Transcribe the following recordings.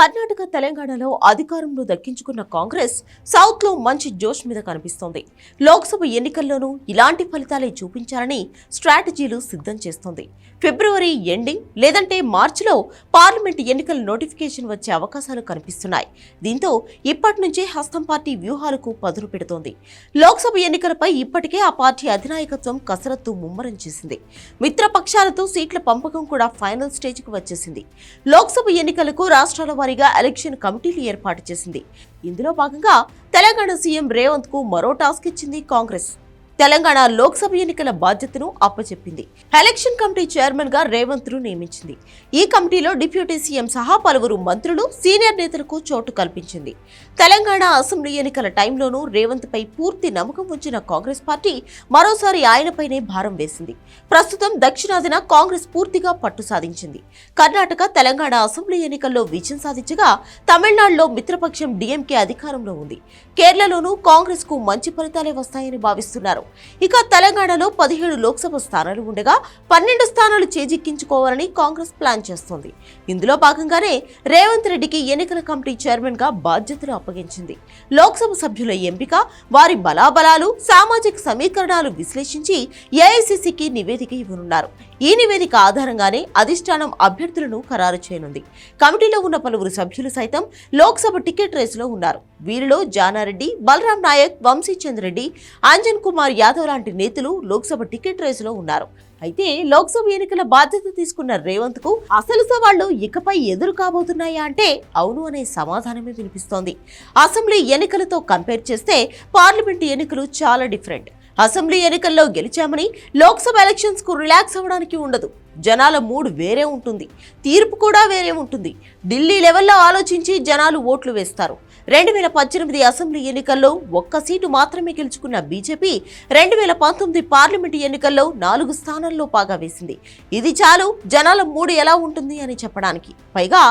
కర్ణాటక తెలంగాణలో అధికారంలో దక్కించుకున్న కాంగ్రెస్ సౌత్లో మంచి జోష్ మీద కనిపిస్తోంది. లోక్సభ ఎన్నికల్లోనూ ఇలాంటి ఫలితాలే చూపించాలని స్ట్రాటజీలు సిద్ధం చేస్తోంది. ఫిబ్రవరి ఎండింగ్ లేదంటే మార్చిలో పార్లమెంట్ ఎన్నికల నోటిఫికేషన్ వచ్చే అవకాశాలు కనిపిస్తున్నాయి. దీంతో ఇప్పటి నుంచే హస్తం పార్టీ వ్యూహాలకు పదును పెడుతోంది. లోక్సభ ఎన్నికలపై ఇప్పటికే ఆ పార్టీ అధినాయకత్వం కసరత్తు ముమ్మరం చేసింది. మిత్రపక్షాలతో సీట్ల పంపకం కూడా ఫైనల్ స్టేజ్కి వచ్చేసింది. లోక్సభ ఎన్నికలకు రాష్ట్రాల వారి వారీగా ఎలక్షన్ కమిటీలు ఏర్పాటు చేసింది. ఇందులో భాగంగా తెలంగాణ సీఎం రేవంత్కు మరో టాస్క్ ఇచ్చింది కాంగ్రెస్. తెలంగాణ లోక్సభ ఎన్నికల బాధ్యతను అప్పచెప్పింది. ఎలక్షన్ కమిటీ చైర్మన్గా రేవంత్ను నియమించింది. ఈ కమిటీలో డిప్యూటీ సీఎం సహా పలువురు మంత్రులు సీనియర్ నేతలకు చోటు కల్పించింది. తెలంగాణ అసెంబ్లీ ఎన్నికల టైంలోనూ రేవంత్ పై పూర్తి నమ్మకం ఉంచిన కాంగ్రెస్ పార్టీ మరోసారి ఆయనపైనే భారం వేసింది. ప్రస్తుతం దక్షిణాదిన కాంగ్రెస్ పూర్తిగా పట్టు సాధించింది. కర్ణాటక తెలంగాణ అసెంబ్లీ ఎన్నికల్లో విజయం సాధించగా తమిళనాడులో మిత్రపక్షం డీఎంకే అధికారంలో ఉంది. కేరళలోనూ కాంగ్రెస్కు మంచి ఫలితాలే వస్తాయని భావిస్తున్నారు. ఇక తెలంగాణలో పదిహేడు లోక్సభ స్థానాలు ఉండగా పన్నెండు స్థానాలు చేజిక్కించుకోవాలని కాంగ్రెస్ ప్లాన్ చేస్తోంది. ఇందులో భాగంగానే రేవంత్ రెడ్డికి ఎన్నికల కమిటీ చైర్మన్గా బాధ్యతలు అప్పగించింది. లోక్సభ సభ్యుల ఎంపిక వారి బలాబలాలు సామాజిక సమీకరణాలు విశ్లేషించి ఏఐసిసికి నివేదిక ఇవ్వనున్నారు. ఈ నివేదిక ఆధారంగానే అధిష్టానం అభ్యర్థులను ఖరారు చేయనుంది. కమిటీలో ఉన్న పలువురు సభ్యులు సైతం లోక్సభ టికెట్ రేసులో ఉన్నారు. వీరిలో జానారెడ్డి బలరాం నాయక్ వంశీచంద్ రెడ్డి అంజన్ కుమార్ యాదవ్ లాంటి నేతలు లోక్సభ టికెట్ రేసులో ఉన్నారు. అయితే లోక్సభ ఎన్నికల బాధ్యత తీసుకున్న రేవంత్కు అసలు సవాళ్ళు ఇకపై ఎదురు కాబోతున్నాయా అంటే అవును అనే సమాధానమే వినిపిస్తోంది. అసెంబ్లీ ఎన్నికలతో కంపేర్ చేస్తే పార్లమెంట్ ఎన్నికలు చాలా డిఫరెంట్. అసెంబ్లీ ఎన్నికల్లో గెలిచామని లోక్సభ ఎలక్షన్స్కు రిలాక్స్ అవ్వడానికి ఉండదు. జనాల మూడ్ వేరే ఉంటుంది తీర్పు కూడా వేరే ఉంటుంది. ఢిల్లీ లెవెల్లో ఆలోచించి జనాలు ఓట్లు వేస్తారు. రెండు వేల పద్దెనిమిది అసెంబ్లీ ఎన్నికల్లో ఒక్క సీటు మాత్రమే గెలుచుకున్న బీజేపీ రెండు వేల పంతొమ్మిది పార్లమెంటు ఎన్నికల్లో నాలుగు స్థానాల్లో పాగా వేసింది. ఇది చాలు జనాల మూడు ఎలా ఉంటుంది అని చెప్పడానికి. పైగా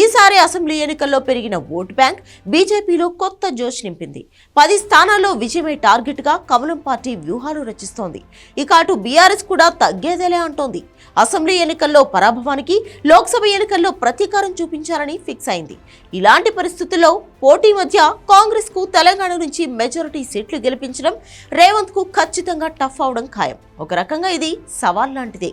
ఈసారి అసెంబ్లీ ఎన్నికల్లో పెరిగిన ఓటు బ్యాంక్ బీజేపీలో కొత్త జోష్ నింపింది. పది స్థానాల్లో విజయమే టార్గెట్గా కమలం పార్టీ వ్యూహాలు రచిస్తోంది. ఇక అటు బీఆర్ఎస్ కూడా తగ్గేదేలే అంటోంది. అసెంబ్లీ ఎన్నికల్లో పరాభవానికి లోక్సభ ఎన్నికల్లో ప్రతీకారం చూపించాలని ఫిక్స్ అయింది. ఇలాంటి పరిస్థితుల్లో పోటీ మధ్య కాంగ్రెస్కు తెలంగాణ నుంచి మెజారిటీ సీట్లు గెలిపించడం రేవంత్కు ఖచ్చితంగా టఫ్ అవడం ఖాయం. ఒక రకంగా ఇది సవాల్ లాంటిదే.